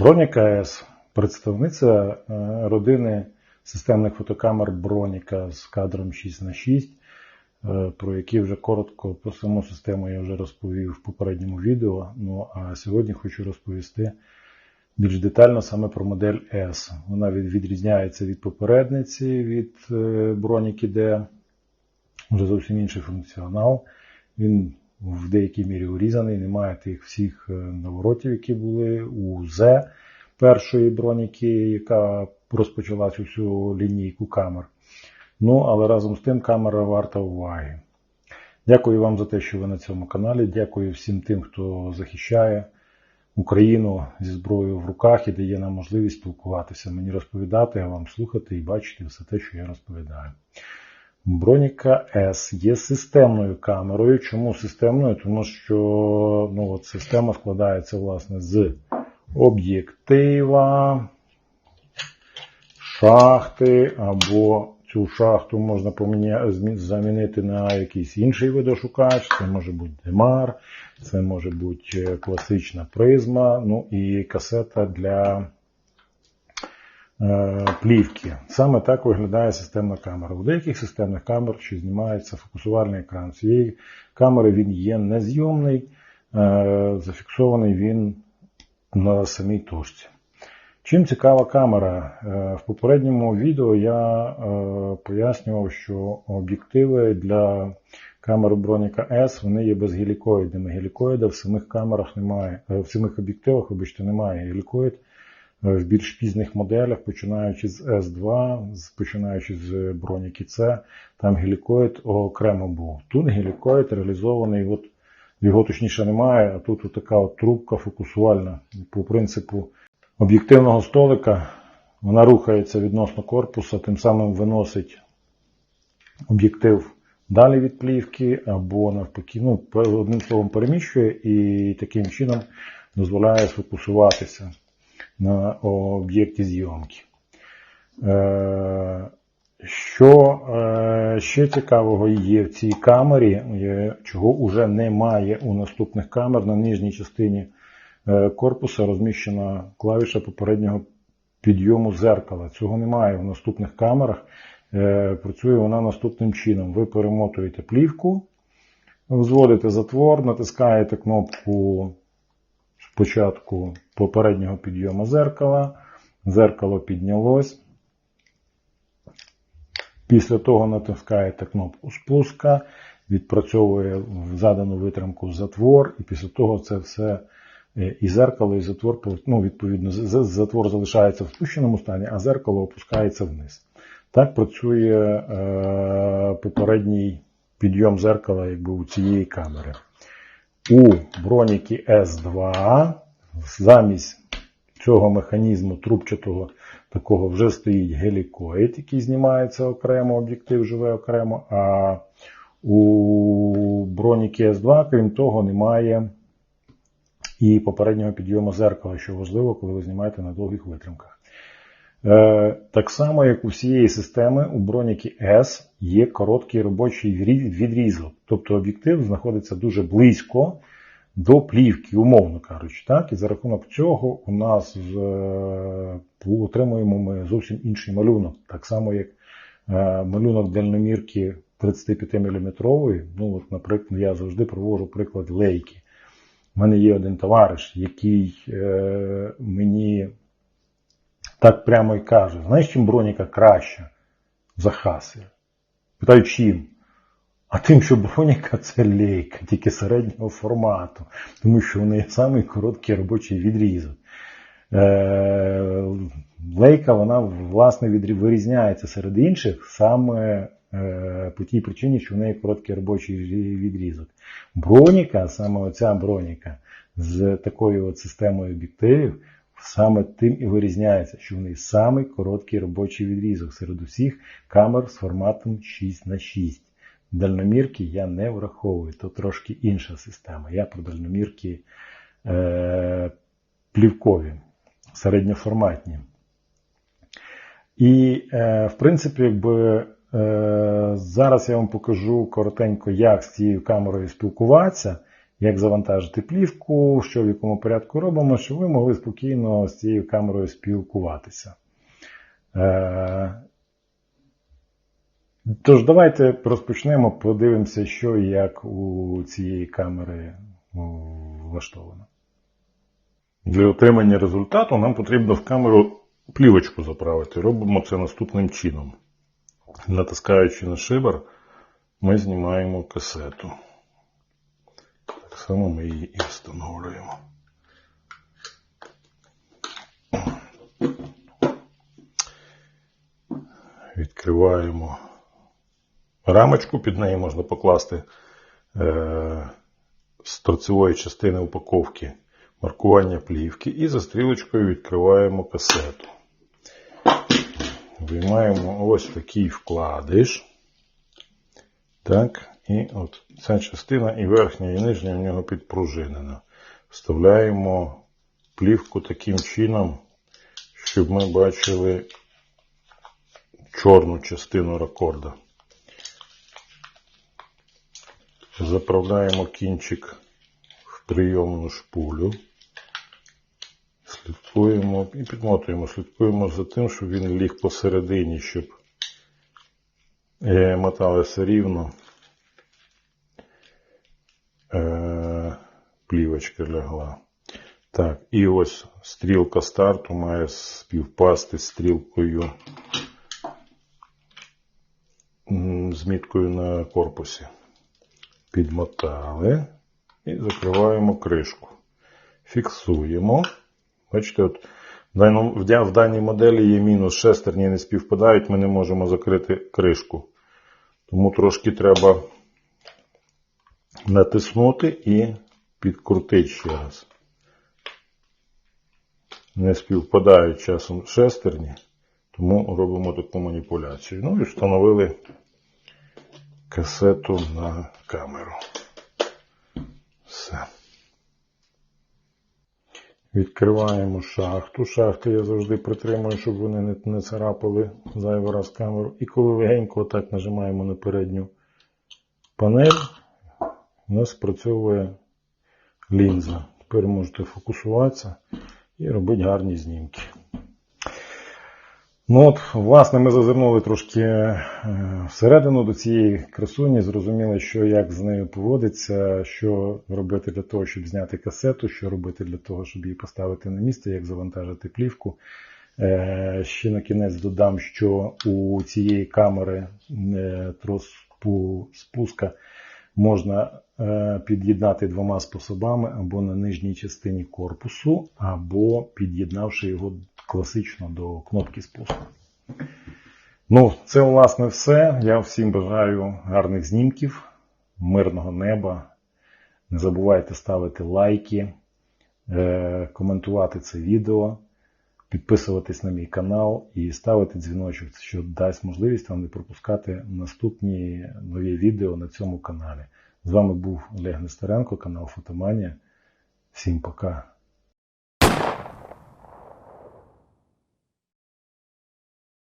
Броніка С представниця е, родини системних фотокамер Броніка з кадром 6х6, е, про які вже коротко про саму систему я вже розповів в попередньому відео. Ну а сьогодні хочу розповісти більш детально саме про модель S. Вона відрізняється від попередниці від е, Броніки D, вже зовсім інший функціонал. Він в деякій мірі урізаний, немає тих всіх е, наворотів, які були у Z першої броніки, яка розпочала цю всю лінійку камер. Ну, але разом з тим камера варта уваги. Дякую вам за те, що ви на цьому каналі. Дякую всім тим, хто захищає Україну зі зброєю в руках і дає нам можливість спілкуватися, мені розповідати, а вам слухати і бачити все те, що я розповідаю. Броніка S є системною камерою. Чому системною? Тому що ну, от система складається власне з об'єктива, шахти, або цю шахту можна поміня... замінити на якийсь інший видошукач. Це може бути демар, це може бути е, класична призма, ну і касета для плівки. Саме так виглядає системна камера. У деяких системних камер ще знімається фокусувальний екран. Цієї камери він є незйомний, е, зафіксований він на самій точці. Чим цікава камера? Е, В попередньому відео я е, пояснював, що об'єктиви для камери Броніка S вони є безгелікоїдними. Гелікоїда в самих камерах немає, е, в самих об'єктивах, вибачте, немає. Гелікоїд е, в більш пізніх моделях, починаючи з S2, з- починаючи з Броніки C, там гелікоїд окремо був. Тут гелікоїд реалізований, от його точніше немає, а тут от така от трубка фокусувальна по принципу об'єктивного столика. Вона рухається відносно корпуса, тим самим виносить об'єктив далі від плівки, або навпаки, ну, одним словом переміщує і таким чином дозволяє сфокусуватися на об'єкті зйомки. Е, Що е, ще цікавого є в цій камері, е, чого вже немає у наступних камер на нижній частині корпуса розміщена клавіша попереднього підйому зеркала. Цього немає в наступних камерах. Працює вона наступним чином. Ви перемотуєте плівку, взводите затвор, натискаєте кнопку спочатку попереднього підйому зеркала, зеркало піднялось. Після того натискаєте кнопку спуска, відпрацьовує задану витримку затвор, і після того це все е, і зеркало, і затвор, ну, відповідно, затвор залишається в спущеному стані, а зеркало опускається вниз. Так працює е, попередній підйом зеркала якби, у цієї камери. У броніки S2 замість цього механізму трубчатого такого вже стоїть гелікоїд, який знімається окремо, об'єктив живе окремо, а у броніки S2, крім того, немає і попереднього підйому зеркала, що важливо, коли ви знімаєте на довгих витримках. Е, Так само, як у всієї системи, у броніки S є короткий робочий відрізок. Тобто об'єктив знаходиться дуже близько до плівки, умовно кажучи. Так? І за рахунок цього у нас е, отримуємо ми зовсім інший малюнок. Так само, як е, малюнок дальномірки 35 мм. Ну, от, наприклад, я завжди провожу приклад лейки. У мене є один товариш, який е, мені так прямо і каже: знаєш, чим броніка краща за хаси? Питаю, чим? А тим, що броніка це лейка, тільки середнього формату, тому що в неї самий короткий робочий відрізок. Е, лейка, вона власне вирізняється серед інших саме е, по тій причині, що в неї короткий робочий відрізок. Броніка, саме оця броніка з такою от системою об'єктивів, саме тим і вирізняється, що в неї самий короткий робочий відрізок серед усіх камер з форматом 6х6. Дальномірки я не враховую, то трошки інша система. Я про дальномірки е, плівкові, середньоформатні. І, е, в принципі, якби е, зараз я вам покажу коротенько, як з цією камерою спілкуватися. як завантажити плівку, що в якому порядку робимо, щоб ви могли спокійно з цією камерою спілкуватися. Тож, давайте розпочнемо, подивимося, що і як у цієї камери о, влаштовано. Для отримання результату нам потрібно в камеру плівочку заправити. Робимо це наступним чином. Натискаючи на шибер, ми знімаємо касету. Так само ми її і встановлюємо. Відкриваємо рамочку, під неї можна покласти е, з торцевої частини упаковки маркування плівки і за стрілочкою відкриваємо касету. Виймаємо ось такий вкладиш. Так, і от ця частина і верхня, і нижня в нього підпружинена. Вставляємо плівку таким чином, щоб ми бачили чорну частину ракорда. Заправляємо кінчик в прийомну шпулю. Слідкуємо і підмотуємо, слідкуємо за тим, щоб він ліг посередині, щоб е, моталося рівно. Е, плівочка лягла. Так, і ось стрілка старту має співпасти з стрілкою з міткою на корпусі. Підмотали і закриваємо кришку. Фіксуємо. Бачите, от в, даній моделі є мінус шестерні не співпадають, ми не можемо закрити кришку. Тому трошки треба натиснути і підкрутити ще раз. Не співпадають часом шестерні, тому робимо таку маніпуляцію. Ну і встановили касету на камеру. Все. Відкриваємо шахту. Шахти я завжди притримую, щоб вони не, не царапали зайвий раз камеру. І коли легенько отак нажимаємо на передню панель, у нас спрацьовує лінза. Тепер можете фокусуватися і робити гарні знімки. Ну от, власне, ми зазирнули трошки е, всередину до цієї красуні, зрозуміли, що як з нею поводиться, що робити для того, щоб зняти касету, що робити для того, щоб її поставити на місце, як завантажити плівку. Е, Ще на кінець додам, що у цієї камери е, трос спу- спуска можна під'єднати двома способами або на нижній частині корпусу, або під'єднавши його класично до кнопки спуску. Ну, це власне все. Я всім бажаю гарних знімків, мирного неба. Не забувайте ставити лайки, е, коментувати це відео, підписуватись на мій канал і ставити дзвіночок, що дасть можливість вам не пропускати наступні нові відео на цьому каналі. З вами був Олег Нестеренко, канал Фотоманія. Всім пока.